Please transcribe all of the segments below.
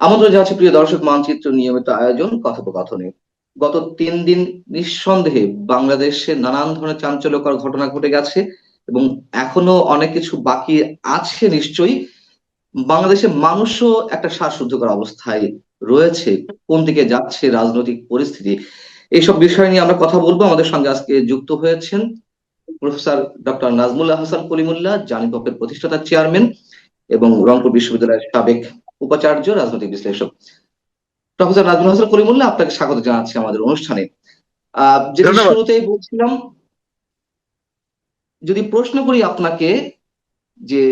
আমন্ত্রণ জানাচ্ছি প্রিয় দর্শক মানচিত্র নিয়মিত আয়োজন, কথোপকথনে। গত তিন দিন নিঃসন্দেহে বাংলাদেশে নানান ধরনের চাঞ্চল্যকর ঘটনা ঘটে গেছে এবং এখনও অনেক কিছু বাকি আছে নিশ্চয়ই। বাংলাদেশের মানুষও একটা শ্বাসরুদ্ধকর অবস্থায় রয়েছে, কোন দিকে যাচ্ছে, রাজনৈতিক পরিস্থিতি, এইসব বিষয় নিয়ে আমরা কথা বলব। আমাদের সঙ্গে আজকে যুক্ত হয়েছেন প্রফেসর ডক্টর নাজমুল্লাহ হাসান কলিমুল্লাহ জানিপকের প্রতিষ্ঠাতা চেয়ারম্যান এবং রংপুর বিশ্ববিদ্যালয়ের সাবেক উপাচার্য রাজনৈতিক বিশ্লেষক। প্রফেসর নাজমুল হাসান কলিমুল্লাহ আপনাকে স্বাগত জানাচ্ছি আমাদের অনুষ্ঠানে। যেটা শুরুতেই বলছিলাম যদি প্রশ্ন করি আপনাকে যে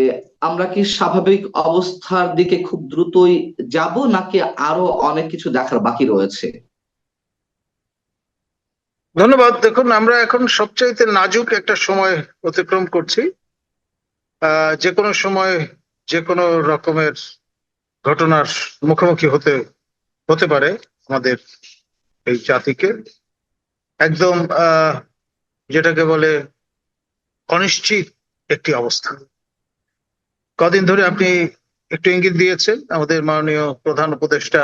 আমরা কি স্বাভাবিক অবস্থার দিকে খুব দ্রুতই যাব নাকি আরও অনেক কিছু দেখার বাকি রয়েছে? ধন্যবাদ। দেখুন আমরা এখন সবচাইতে নাজুক একটা সময় অতিক্রম করছি। আহ, যে কোনো সময় যে কোনো রকমের ঘটনার মুখোমুখি হতে হতে পারে আমাদের এই জাতিকে। একদম যেটাকে বলে অনিশ্চিত একটি অবস্থা। কদিন ধরে আপনি একটু ইঙ্গিত দিয়েছেন, আমাদের মাননীয় প্রধান উপদেষ্টা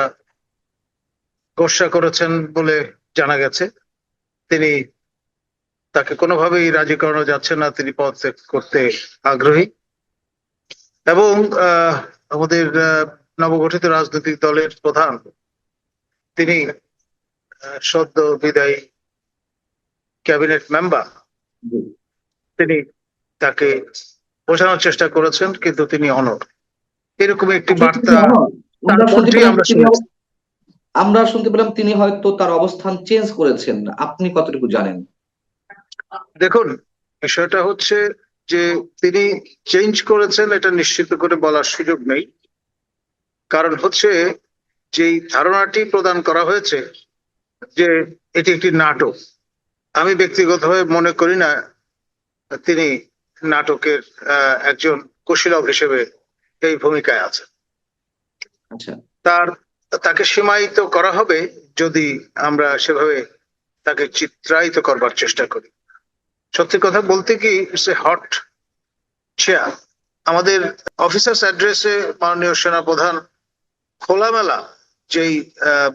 গোসা করেছেন বলে জানা গেছে। তিনি তাকে কোনোভাবেই রাজি করানো যাচ্ছে না, তিনি পদত্যাগ করতে আগ্রহী। এবং আমাদের নবগঠিত রাজনৈতিক দলের প্রধান। তিনি সদ্য বিদায়ী ক্যাবিনেট মেম্বার। তিনি তাকে বোঝানোর চেষ্টা করেছেন কিন্তু তিনি অনর এরকম একটি বার্তা তিনি- শুনেছি। আমরা শুনতে পেলাম তিনি হয়তো তার অবস্থান চেঞ্জ করেছেন। আপনি কতটুকু জানেন? দেখুন বিষয়টা হচ্ছে যে তিনি চেঞ্জ করেছেন এটা নিশ্চিত করে বলার সুযোগ নেই। কারণ হচ্ছে যে ধারণাটি প্রদান করা হয়েছে যে এটি একটি নাটক আমি ব্যক্তিগতভাবে মনে করি না তিনি নাটকের আহ, একজন কুশীলব হিসেবে এই ভূমিকায় আছে আচ্ছা। তার তাকে সীমায়িত করা হবে যদি আমরা সেভাবে তাকে চিত্রায়িত করবার চেষ্টা করি। সত্যি কথা বলতে কি ইটস এ হট চেয়ার আমাদের অফিসার্স অ্যাড্রেসে মাননীয় সেনাপ্রধান খোলামেলা যেই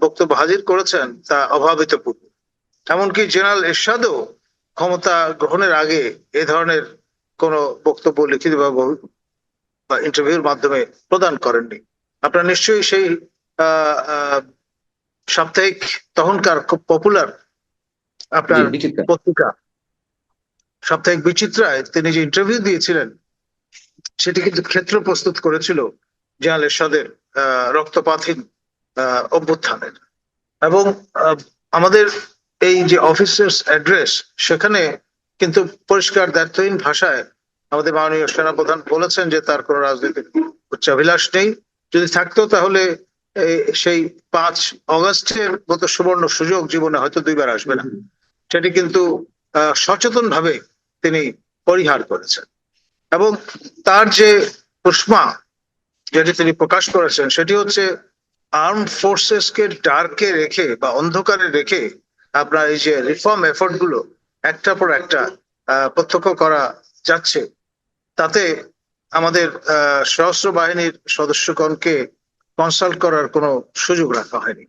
বক্তব্য হাজির করেছেন তা অভাবিতপূর্ণ। এমনকি জেনারেল এরশাদও ক্ষমতা গ্রহণের আগে এ ধরনের কোন বক্তব্য লিখিত বা ইন্টারভিউর মাধ্যমে প্রদান করেননি। আপনারা নিশ্চয়ই সেই সাপ্তাহিক তখনকার খুব পপুলার আপনার পত্রিকা। সাপ্তাহিক বিচিত্রায় তিনি যে ইন্টারভিউ দিয়েছিলেন সেটি কিন্তু ক্ষেত্র প্রস্তুত করেছিল জেনারেল এরশাদের রক্তপাতহীন অভ্যুত্থানের। এবং আমাদের এই যে অফিসার্স অ্যাড্রেস, সেখানে কিন্তু পরিষ্কার দায়িত্বহীন ভাষায় আমাদের মাননীয় সেনাপ্রধান বলেছেন যে তার কোনো রাজনৈতিক উচ্চাভিলাষ নেই। যদি থাকতো তাহলে সেই পাঁচ অগস্টের মতো সুবর্ণ সুযোগ জীবনে হয়তো দুইবার আসবে না। সেটি কিন্তু সচেতন ভাবে তিনি পরিহার করেছেন। এবং তার যে উষ্মা যেটি তিনি প্রকাশ করেছেন, সেটি হচ্ছে আর্ম ফোর্সেস কে ডার্কে রেখে বা অন্ধকারে রেখে আপনার এই যে রিফর্ম এফোর্টগুলো একটা পর একটা প্রত্যক্ষ করা যাচ্ছে। তাতে আমাদের সশস্ত্র বাহিনীর সদস্যগণকে কনসাল্ট করার কোনো সুযোগ রাখা হয়নি।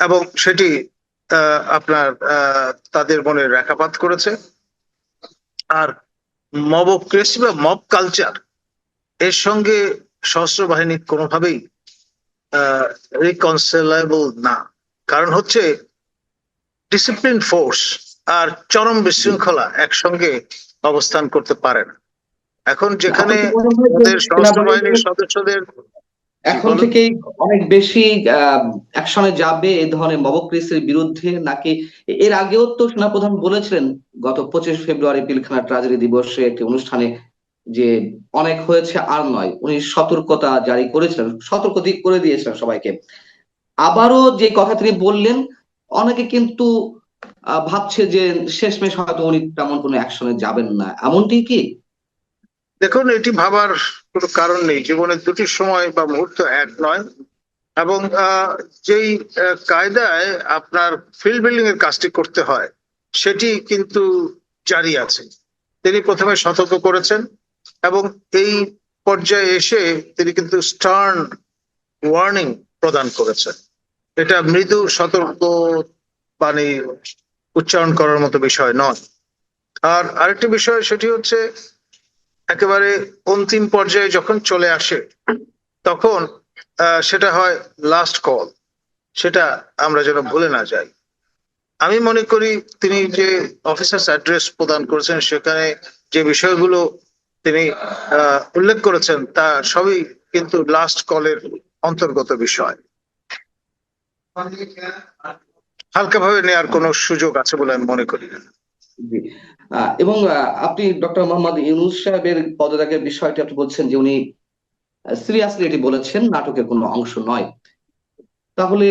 এবং সেটি আপনার তাদের মনে রেখাপাত করেছে। আর মবক্রেসি বা মব কালচার এর সঙ্গে সশস্ত্র বাহিনী কোনোভাবেই রিকনসিলেবল না কারণ হচ্ছে ডিসিপ্লিন ফোর্স আর চরম বিশৃঙ্খলা একসঙ্গে অবস্থান করতে পারে না এখন যেখানে সশস্ত্র বাহিনীর সদস্যদের এখন। থেকেই অনেক বেশি অ্যাকশনে যাবে এই ধরনের মবক্রেসের বিরুদ্ধে নাকি এর আগেও তো সেনাপ্রধান বলেছিলেন গত পঁচিশ ফেব্রুয়ারি পিলখানা ট্রাজেডি দিবসে একটি অনুষ্ঠানে যে অনেক হয়েছে আর নয়, উনি সতর্কতা জারি করেছিলেন, সতর্ক দিক করে দিয়েছিলেন সবাইকে। আবারও যে কথা তিনি বললেন, অনেকে কিন্তু ভাবছে যে শেষমেশ হয়তো উনি তেমন কোনো অ্যাকশনে যাবেন না। এমনটি কি? দেখুন, এটি ভাবার কোনো কারণ নেই। জীবনের দুটি সময় বা মুহূর্ত এক নয়। এবং যেই কায়দায় আপনার ফিল্ড বিল্ডিং এর কাজটি করতে হয়, সেটি কিন্তু জারি আছে। তিনি প্রথমে সতর্ক করেছেন। এবং এই পর্যায়ে এসে তিনি কিন্তু স্টার্ন ওয়ার্নিং প্রদান করেছেন। এটা মৃদু সতর্ক বাণী উচ্চারণ করার মতো বিষয় নয়। আর আরেকটি বিষয়, সেটি হচ্ছে একেবারে অন্তিম পর্যায়ে যখন চলে আসে, তখন সেটা হয় লাস্ট কল সেটা আমরা যেন ভুলে না যাই। আমি মনে করি তিনি যে অফিসার্স অ্যাড্রেস প্রদান করেছেন, সেখানে যে বিষয়গুলো তিনি উল্লেখ করেছেন, তা সবই কিন্তু লাস্ট কলের অন্তর্গত বিষয়। হালকাভাবে নেওয়ার কোনো সুযোগ আছে বলে আমি মনে করি এবং আপনি ডক্টর মোহাম্মদ ইউনুস সাহেবের পদত্যাগের বিষয়টি আপনি বলছেন যে উনি সিরিয়াসলি এটি বলেছেন, নাটকের কোনো অংশ নয়। তাহলে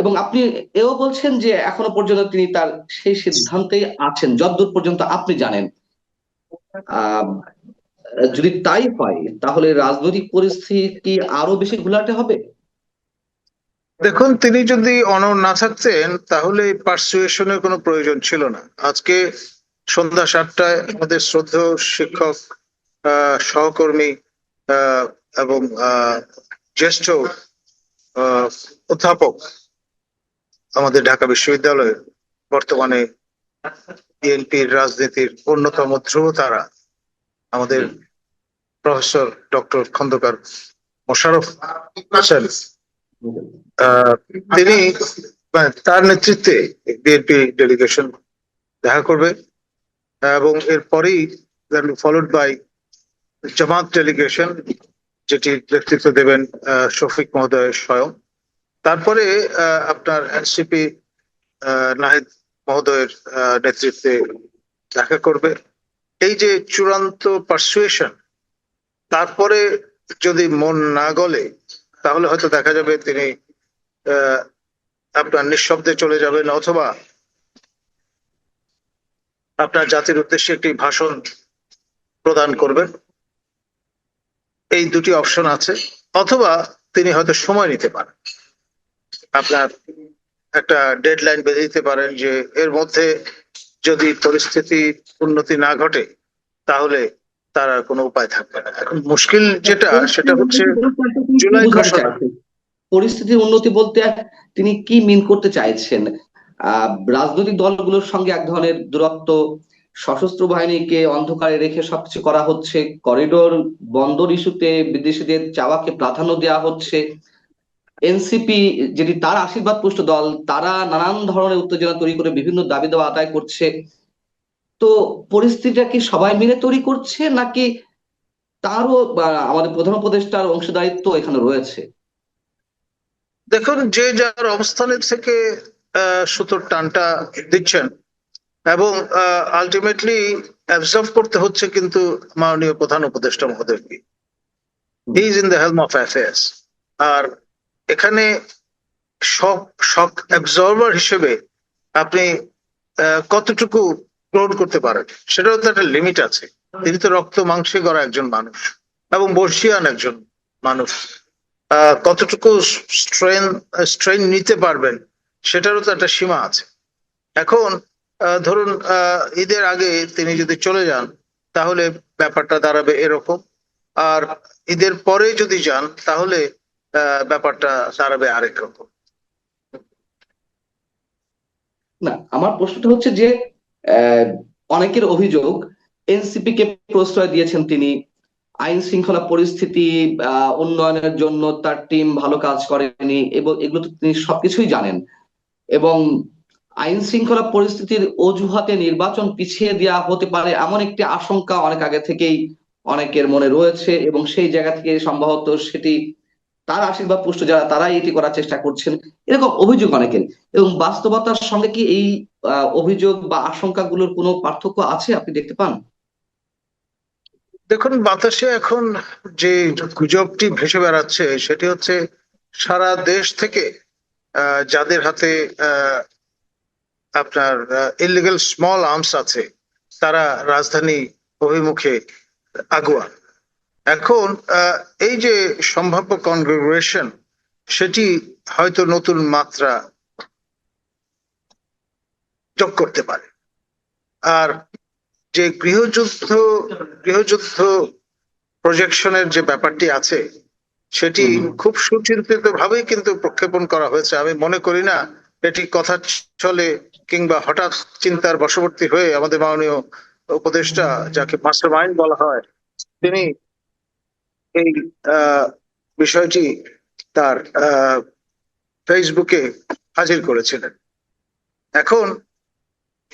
এবং আপনি এও বলছেন যে এখনও পর্যন্ত তিনি তার সেই সিদ্ধান্তেই আছেন, যতদূর পর্যন্ত আপনি জানেন। যদি তাই হয়, তাহলে রাজনৈতিক পরিস্থিতি কি আরও বেশি ঘোলাটে হবে? দেখুন, তিনি যদি অনর না থাকতেন, তাহলে পার্সুয়েশনের কোনো প্রয়োজন ছিল না। আজকে সন্ধ্যা সাতটায় আমাদের শ্রদ্ধেয় শিক্ষক সহকর্মী এবং জ্যেষ্ঠ অধ্যাপক আমাদের ঢাকা বিশ্ববিদ্যালয়ের বর্তমানে বিএনপির রাজনীতির অন্যতম ধ্রুবতারা আমাদের প্রফেসর ডক্টর খন্দকার মোশারফ হোসেন তিনি মানে তার নেতৃত্বে বিএনপি ডেলিগেশন দেখা করবে এবং এরপরেই ফলোড বাই জামাত ডেলিগেশন যেটি নেতৃত্ব দেবেন শফিক মহোদয় স্বয়ং। তারপরে আপনার এনসিপি নাহিদ মহোদয়ের নেতৃত্বে দেখা করবে। এই যে চূড়ান্ত পারসুয়েশন তারপরে যদি মন না গলে, তাহলে হয়তো দেখা যাবে তিনি আপনার নিঃশব্দে চলে যাবেন অথবা আপনার জাতির উদ্দেশ্যে একটি ভাষণ প্রদান করবেন। এই দুটি অপশন আছে, অথবা তিনি হয়তো সময় নিতে পারেন। আপনার একটা ডেডলাইন বেঁধে দিতে পারেন যে এর মধ্যে যদি পরিস্থিতি উন্নতি না ঘটে তাহলে তার আর কোনো উপায় থাকবে না। এখন মুশকিল যেটা সেটা হচ্ছে জুলাই ঘোষণা। পরিস্থিতির উন্নতি বলতে তিনি কি মিন করতে চাইছেন? আহ রাজনৈতিক দলগুলোর সঙ্গে এক ধরনের দূরত্ব সশস্ত্র বাহিনীকে অন্ধকারে রেখে সবকিছু করা হচ্ছে করিডোর বন্দর ইস্যুতে বিদেশিদের চাওয়াকে প্রাধান্য দেওয়া হচ্ছে এনসিপি যেটি তার আশীর্বাদ পুষ্ট দল, তারা নানান ধরনের উত্তেজনা তৈরি করে বিভিন্ন দাবি দেওয়া আদায় করছে। তো পরিস্থিতিটা কি সবাই মিলে তৈরি করছে, নাকি তারও আমাদের প্রধান উপদেষ্টার অংশদায়িত্ব এখানে রয়েছে? দেখুন, যে যার অবস্থানের থেকে সুতোর টানটা দিচ্ছেন এবং আলটিমেটলি অ্যাবজর্ভ করতে হচ্ছে কিন্তু মাননীয় প্রধান উপদেষ্টা মহোদয়কে। He is in the helm of affairs আর এখানে শক শক হিসেবে আপনি কতটুকু গ্রহণ করতে পারেন? সেটাও তো একটা লিমিট আছে। তিনি তো রক্ত মাংসে গড়া একজন মানুষ এবং বর্ষিয়ান একজন মানুষ। কতটুকু স্ট্রেন স্ট্রেন নিতে পারবেন সেটারও তো একটা সীমা আছে। এখন ধরুন ঈদের আগে তিনি যদি চলে যান, তাহলে ব্যাপারটা দাঁড়াবে এরকম। আর ঈদের পরে যদি যান, তাহলে ব্যাপারটা দাঁড়াবে আরেক রকম। না, আমার প্রশ্নটা হচ্ছে যে অনেকের অভিযোগ, এনসিপি কে প্রশ্রয় দিয়েছেন তিনি। আইন শৃঙ্খলা পরিস্থিতি উন্নয়নের জন্য তার টিম ভালো কাজ করেনি, এবং এগুলো তো তিনি সবকিছুই জানেন। এবং আইন শৃঙ্খলা পরিস্থিতির অজুহাতে নির্বাচন পিছিয়ে দেওয়া হতে পারে এমন একটি আশঙ্কা অনেক আগে থেকেই অনেকের মনে রয়েছে, এবং সেই জায়গা থেকে সম্ভবত সেটি তার আশীর্বাদ পুষ্ট যারা, তারাই এটি করার চেষ্টা করছেন। এরকম অভিযোগ অনেকের। এবং বাস্তবতার সঙ্গে কি এই অভিযোগ বা আশঙ্কাগুলোর কোনো পার্থক্য আছে আপনি দেখতে পান? দেখুন বাতাসে এখন যে গুজবটি ভেসে বেড়াচ্ছে, সেটি হচ্ছে সারা দেশ থেকে যাদের হাতে আপনার ইলিগাল স্মল আর্মস আছে, তারা রাজধানী অভিমুখে আগুয়া। এখন এই যে সম্ভাব্য কনগ্রেগুয়েশন সেটি হয়তো নতুন মাত্রা যোগ করতে পারে। আর যে গৃহযুদ্ধ গৃহযুদ্ধ প্রজেকশনের যে ব্যাপারটি আছে সেটি খুব সুচিন্তিত ভাবেই কিন্তু প্রক্ষেপণ করা হয়েছে। আমি মনে করি না এটি কথা চলে কিংবা হঠাৎ চিন্তার বশবর্তী হয়ে আমাদের মাননীয় উপদেষ্টা যাকে মাস্টার মাইন্ড বলা হয় তিনি এই বিষয়টি তার ফেসবুকে হাজির করেছিলেন। এখন,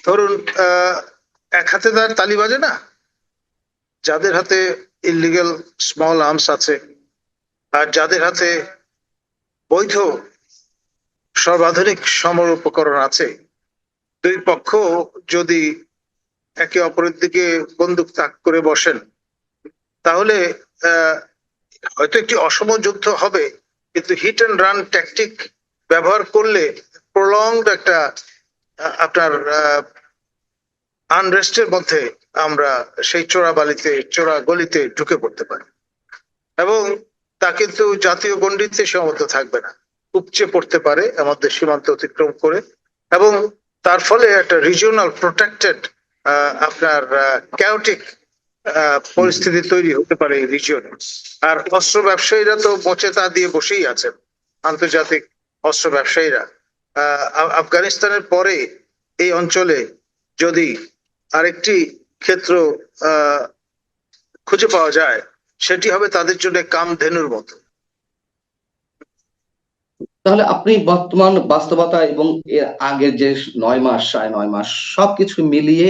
ধরুন এক হাতে তার তালি বাজে না? যাদের হাতে ইলিগাল স্মল আর্মস আছে, আর যাদের হাতে বৈধ সর্বাধুনিক সমর উপকরণ আছে, দুই পক্ষ যদি একে অপরের দিকে বন্দুক তাক করে বসেন, তাহলে হয়তো একটি অসম যুদ্ধ হবে, কিন্তু হিট অ্যান্ড রান ট্যাকটিক ব্যবহার করলে প্রলংড একটা আপনার আনরেস্টের মধ্যে আমরা সেই চোরা বালিতে চোরা গলিতে ঢুকে পড়তে পারি। এবং তা কিন্তু জাতীয় গণ্ডিতে সীমাবদ্ধ থাকবে না। উপচে পড়তে পারে, আমাদের সীমান্ত অতিক্রম করে। এবং তার ফলে একটা রিজিওনাল প্রোটেক্টেড আপনার ক্যাওটিক পরিস্থিতি তৈরি হতে পারে এই রিজিয়নে আর অস্ত্র ব্যবসায়ীরা তো বচে তা দিয়ে বসেই আছেন, আন্তর্জাতিক অস্ত্র ব্যবসায়ীরা। আফগানিস্তানের পরে এই অঞ্চলে যদি আরেকটি ক্ষেত্র খুঁজে পাওয়া যায়, সেটি হবে তাদের জন্য কামধেনুর মতো। তাহলে আপনি বর্তমান বাস্তবতা এবং এর আগের যে নয় মাস, সাড়ে নয় মাস সবকিছু মিলিয়ে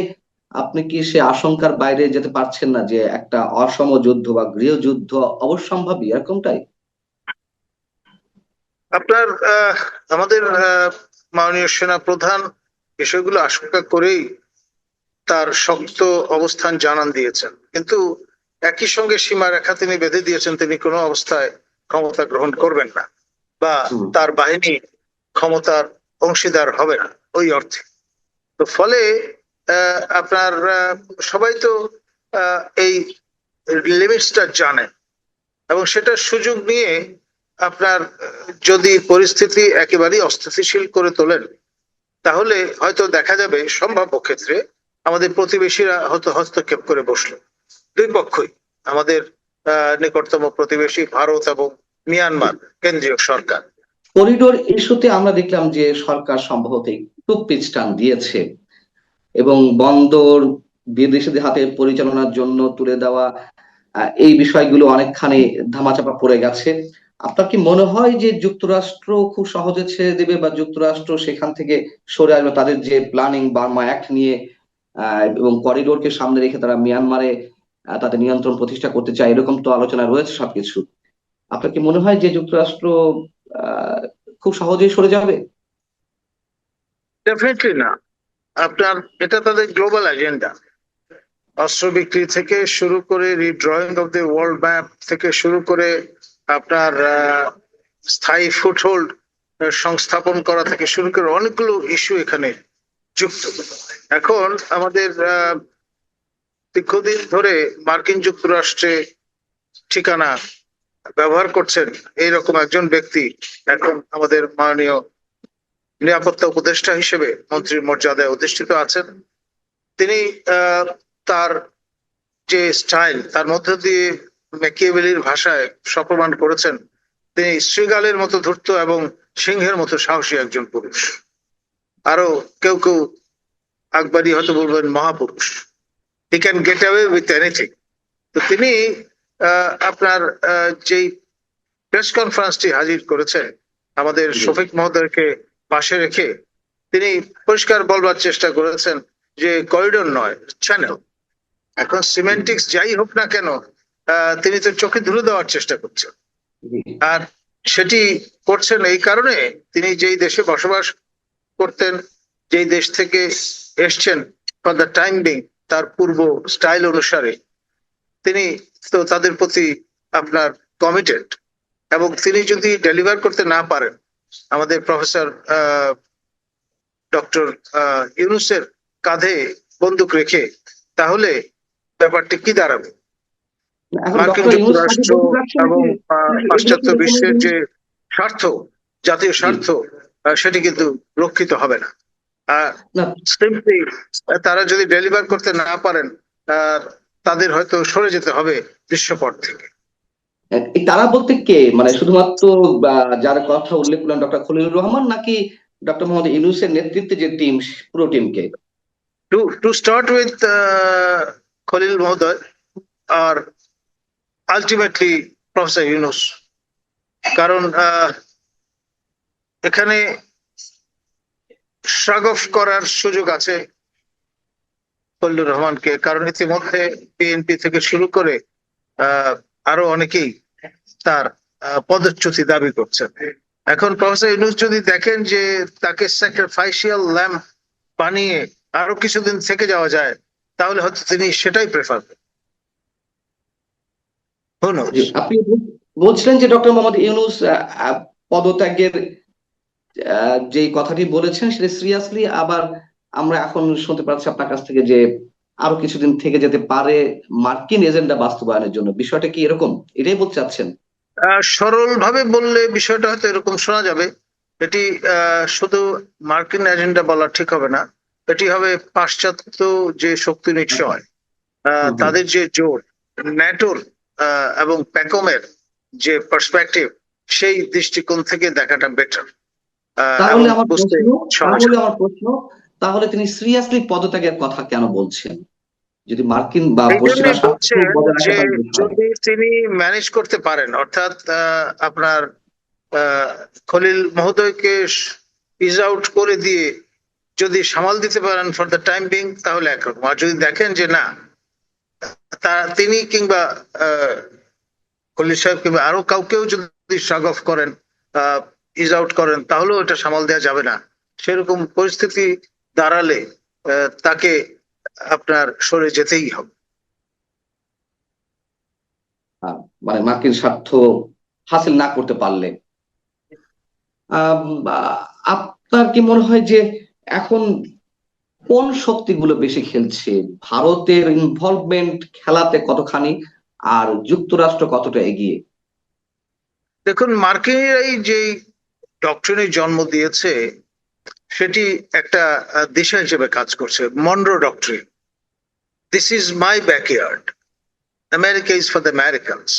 আপনি কি সে আশঙ্কার বাইরে যেতে পারছেন না যে একটা অসম যুদ্ধ বা গৃহযুদ্ধ অবশ্যম্ভাবী এরকমটাই? আপনার আমাদের মাননীয় সেনা প্রধান বিষয়গুলো আশঙ্কা করেই তার শক্ত অবস্থান জানান দিয়েছেন। কিন্তু একই সঙ্গে সীমারেখা তিনি বেঁধে দিয়েছেন তিনি কোনো অবস্থায় ক্ষমতা গ্রহণ করবেন না বা তার বাহিনী ক্ষমতার অংশীদার হবে না ওই অর্থে। তো ফলে আপনার সবাই তো এই লিমিটসটা জানে। এবং সেটার সুযোগ নিয়ে আপনার, যদি পরিস্থিতি একেবারেই অস্থিতিশীল করে তোলেন, তাহলে হয়তো দেখা যাবে সম্ভাব্য ক্ষেত্রে আমাদের প্রতিবেশীরা হয়তো হস্তক্ষেপ করে বসল। দুই পক্ষই, আমাদের নিকটতম প্রতিবেশী ভারত এবং মিয়ানমার কেন্দ্রীয় সরকার। করিডোর ইস্যুতে আমরা দেখলাম যে সরকার সম্ভবত একটু পিছটান দিয়েছে। এবং বন্দর বিদেশিদের হাতে পরিচালনার জন্য তুলে দেওয়া এই বিষয়গুলো অনেকখানি ধামাচাপা পড়ে গেছে। আপনার কি মনে হয় যে যুক্তরাষ্ট্র খুব সহজে ছেড়ে দেবে বা যুক্তরাষ্ট্র সেখান থেকে সরে আসবে? তাদের যে প্ল্যানিং বার্মা অ্যাক্ট নিয়ে এবং করিডোরকে সামনে রেখে তারা মিয়ানমারে তাদের নিয়ন্ত্রণ প্রতিষ্ঠা করতে চায়, এরকম তো আলোচনা রয়েছে সবকিছু। আপনার কি মনে হয় যে যুক্তরাষ্ট্র খুব সহজেই সরে যাবে? ডেফিনেটলি না। আপনার, এটা তাদের গ্লোবাল এজেন্ডা অস্ত্র বিক্রি থেকে শুরু করে redrawing of the world map থেকে শুরু করে আপনার স্থায়ী ফুটহোল্ড সংস্থাপন করা থেকে শুরু করে অনেকগুলো ইস্যু এখানে যুক্ত। এখন আমাদের দীর্ঘদিন ধরে মার্কিন যুক্তরাষ্ট্রে ঠিকানা ব্যবহার করছেন এইরকম একজন ব্যক্তি, এখন আমাদের মাননীয় নিরাপত্তা উপদেষ্টা হিসেবে মন্ত্রীর মর্যাদায় অধিষ্ঠিত আছেন। তিনি তার যে স্টাইল তার মধ্য দিয়ে ম্যাকিয়েভেলির ভাষায় সপ্রমাণ করেছেন। তিনি শ্রীগালের মতো ধূর্ত এবং সিংহের মতো সাহসী একজন পুরুষ। আরও কেউ কেউ আকবরী হয়তো বলবেন মহাপুরুষ। He can get away with anything তো তিনি আহ, আপনার যেই প্রেস কনফারেন্সটি হাজির করেছেন আমাদের শফিক মহোদয়কে পাশে রেখে তিনি পরিষ্কার বলবার চেষ্টা করেছেন যে করিডোর নয় চ্যানেল এখন সিমেন্টিক্স যাই হোক না কেন তিনি তো চোখে ধুলে দেওয়ার চেষ্টা করছেন। আর সেটি করছেন এই কারণে তিনি যেই দেশে বসবাস করতেন যেই দেশ থেকে এসছেন ফর দ্য টাইম বিং তার পূর্ব স্টাইল অনুসারে তিনি তো তাদের প্রতি আপনার কমিটেড এবং তিনি যদি ডেলিভার করতে না পারেন আমাদের প্রফেসর ডক্টর ইউনুসের কাঁধে বন্দুক রেখে তাহলে ব্যাপারটি কি দাঁড়াবে? মার্কিন যুক্তরাষ্ট্র এবং পাশ্চাত্য বিশ্বের যে স্বার্থ জাতীয় স্বার্থ সেটি কিন্তু রক্ষিত হবে না। আর সিম্পলি তারা যদি ডেলিভার করতে না পারেন তাদের হয়তো সরে যেতে হবে দৃশ্যপট থেকে। তারা বলতে কে? মানে শুধুমাত্র যার কথা উল্লেখ করলেন ডক্টর খলিলুর রহমান নাকি ডক্টর মোহাম্মদ ইউনূসের নেতৃত্বে যে টিম পুরো টিমকে? To start with uh, Khalil Mohdar or ultimately Professor Yunus. কারণ এখানে অফ করার সুযোগ আছে ফজলুর রহমানকে কারণ ইতিমধ্যে বিএনপি থেকে শুরু করে আহ, আরও অনেকেই তার পদচ্যুতি দাবি করছেন। এখন প্রফেসর ইউনুস যদি দেখেন যে তাকে স্যাক্রিফাইসিয়াল ল্যাম্প বানিয়ে আরও কিছুদিন থেকে যাওয়া যায় তাহলে হয়তো তিনি সেটাই প্রেফার জি, আপনি বলছিলেন যে ডক্টর মোহাম্মদ ইউনূস পদত্যাগের যে কথাটি বলেছেন সেটা সিরিয়াসলি আবার আমরা এখন শুনতে পাচ্ছি আপনার কাছ থেকে যে আরও কিছুদিন থেকে যেতে পারে মার্কিন এজেন্ডা বাস্তবায়নের জন্য। বিষয়টা কি এরকম? এটাই বলতে চাচ্ছেন। সরল ভাবে বললে বিষয়টা হয়তো এরকম শোনা যাবে। এটি শুধু মার্কিন এজেন্ডা বলা ঠিক হবে না। এটি হবে পাশ্চাত্য যে শক্তি নিশ্চয়। তাদের যে জোর ন্যাটোর আহ, এবং প্যাকমের যে পার্সপেক্টিভ সেই দৃষ্টিকোণ থেকে দেখাটা বেটার তাহলে আমার প্রশ্ন তাহলে তিনি সিরিয়াসলি পদত্যাগের কথা কেন বলছেন? যদি মার্কিন বা। যদি তিনি ম্যানেজ করতে পারেন অর্থাৎ আপনার খলিল মহোদয়কে ইজ আউট করে দিয়ে যদি সামাল দিতে পারেন ফর দ্য টাইম বিং তাহলে একরকম আর যদি দেখেন যে না তা তিনি কিংবা খলিল সাহেব কিংবা আরও কাউকেও যদি শাগ অফ করেন ইজ আউট করেন তাহলেও এটা সামাল দেওয়া যাবে না সেরকম পরিস্থিতি দাঁড়ালে তাকে আপনার সরে যেতেই হবে। আহ, মানে মার্কিন স্বার্থ হাসিল না করতে পারলে। আপনার কি মনে হয় যে এখন কোন শক্তিগুলো বেশি খেলছে? ভারতের ইনভলভমেন্ট খেলাতে কতখানি আর যুক্তরাষ্ট্র কতটা এগিয়ে? দেখুন মার্কিনরাই যে ডক্টরিনের জন্ম দিয়েছে সেটি একটা দিশা হিসেবে কাজ করছে। Monroe doctrine this is my backyard America is for the Americans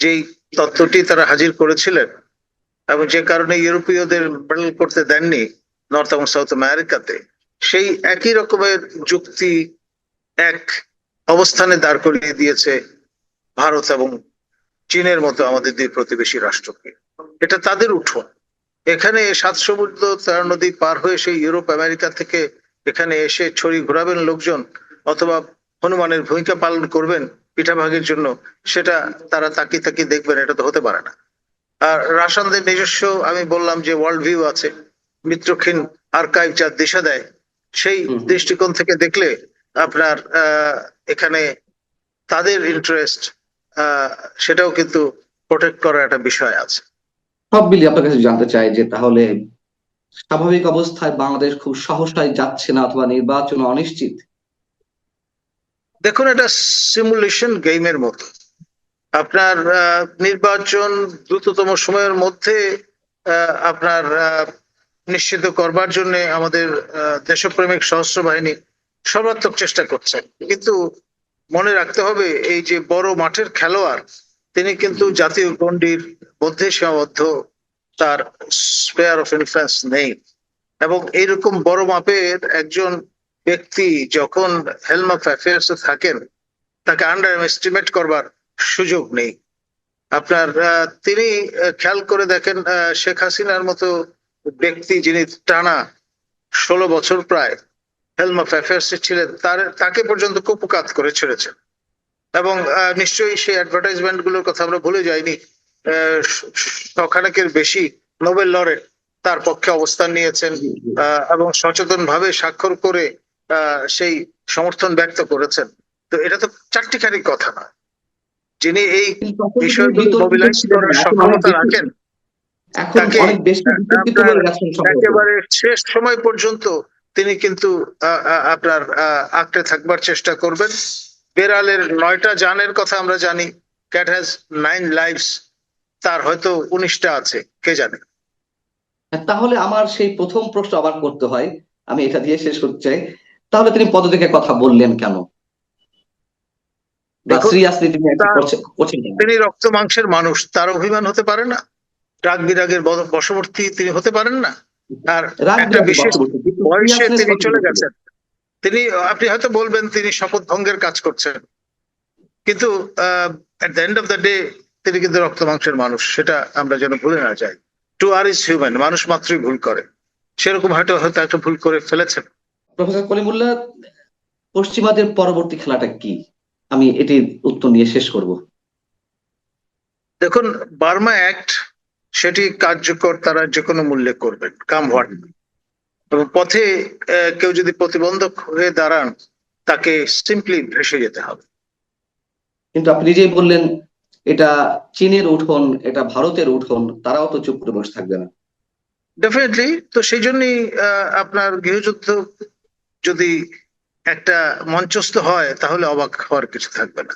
যেই তত্ত্বটি তারা হাজির করেছিলেন এবং যে কারণে ইউরোপীয়দের ব্যাটেল করতে দেননি নর্থ এবং সাউথ আমেরিকাতে, সেই একই রকমের যুক্তি এক অবস্থানে দাঁড় করিয়ে দিয়েছে ভারত এবং চীনের মতো আমাদের দুই প্রতিবেশী রাষ্ট্রকে। এটা তাদের উঠোন। এখানে সাত সমুদ্র তেরো নদী পার হয়ে সেই ইউরোপ, আমেরিকা থেকে এখানে এসে ছড়ি ঘোরাবেন লোকজন অথবা হনুমানের ভূমিকা পালন করবেন পিঠাভাগের জন্য সেটা তারা তাকিয়ে তাকিয়ে দেখবেন এটা তো হতে পারে না আর রাশানদের নিজস্ব আমি বললাম যে ওয়ার্ল্ড ভিউ আছে মিত্রক্ষীণ আর্কাইভ যা দিশা দেয় সেই। দৃষ্টিকোণ থেকে দেখলে আপনার আহ, এখানে তাদের ইন্টারেস্ট সেটাও কিন্তু প্রোটেক্ট করার একটা বিষয় আছে সব মিলিয়ে আপনার কাছে জানতে চাই যে তাহলে স্বাভাবিক অবস্থায় বাংলাদেশ খুব সহসায় যাচ্ছে না অথবা নির্বাচন অনিশ্চিত দেখুন, এটা সিমুলেশন গেমের মতো। আপনার নির্বাচন দ্রুততম সময়ের মধ্যে আপনার নিশ্চিত করবার জন্য আমাদের দেশপ্রেমিক সহস্র বাহিনী সর্বাত্মক চেষ্টা করছে। কিন্তু মনে রাখতে হবে, এই যে বড় মাঠের খেলোয়াড়, তিনি কিন্তু জাতীয় গণ্ডির মধ্যে সীমাবদ্ধ, তার স্পেয়ার অফ ইনফ্লুয়েন্স নেই। এবং এইরকম বড় মাপের একজন ব্যক্তি যখন হেলম অফ অ্যাফেয়ার্স থাকেন, তাকে আন্ডার এস্টিমেট করবার সুযোগ নেই। আপনার তিনি খেয়াল করে দেখেন শেখ হাসিনার মতো ব্যক্তি যিনি টানা ষোলো বছর প্রায় হেলম অফ অ্যাফেয়ার্স ছিলেন, তার, তাকে পর্যন্ত কুপকাত করে ছেড়েছেন। এবং নিশ্চয়ই সেই অ্যাডভার্টাইজমেন্টগুলোর কথা আমরা ভুলে যাইনি শখানেকের বেশি নোবেল লরেট তার পক্ষে অবস্থান নিয়েছেন এবং সচেতন ভাবে স্বাক্ষর করে সেই সমর্থন ব্যক্ত করেছেন। তো এটা তো চারটিখানি কথা না যিনি এই বিষয়গুলো মোবিলাইজ করার সক্ষমতা রাখেন তাকে-। একেবারে শেষ সময় পর্যন্ত তিনি কিন্তু আপনার আঁকড়ে থাকবার চেষ্টা করবেন। বেড়ালের নয়টা জানের কথা আমরা জানি ক্যাট হ্যাজ নাইন লাইফস তার হয়তো উনিশটা আছে কে জানে। তাহলে আমার সেই প্রথম প্রশ্ন আবার করতে হয় আমি এটা দিয়ে শেষ করতে চাই। তাহলে তিনি পদত্যাগের কথা বললেন কেন। তিনি রক্ত মাংসের মানুষ তার অভিমান হতে পারে না। রাগ বিরাগের বশবর্তী তিনি হতে পারেন না। আর একটা বিশেষ বয়সে তিনি চলে গেছেন। তিনি আপনি হয়তো বলবেন তিনি শপথ ভঙ্গের কাজ করছেন। কিন্তু at the end of the day তিনি কিন্তু রক্ত মাংসের মানুষ সেটা আমরা যেন ভুলে না যাই। টু আর ইজ হিউম্যান মানুষ মাত্রই ভুল করে। সেরকম হয়তো হয়তো একটা ভুল করে ফেলেছেন। প্রফেসর কলিমুল্লাহ পশ্চিমাদের পরবর্তী খেলাটা কি? আমি এটির উত্তর নিয়ে শেষ করব। দেখুন বার্মা অ্যাক্ট সেটি কার্যকর তারা যে কোনো মূল্যে করবেন কাম হোয়াট। এবং পথে কেউ যদি প্রতিবন্ধক হয়ে দাঁড়ান তাকে সিম্পলি ভেসে যেতে হবে। কিন্তু আপনি নিজেই বললেন এটা চীনের উঠোন এটা ভারতের উঠোন তারাও তো চুপ করে বসে থাকবে না। ডেফিনেটলি তো সেই জন্যই আপনার গৃহযুদ্ধ যদি একটা মঞ্চস্থ হয় তাহলে অবাক হওয়ার কিছু থাকবে না।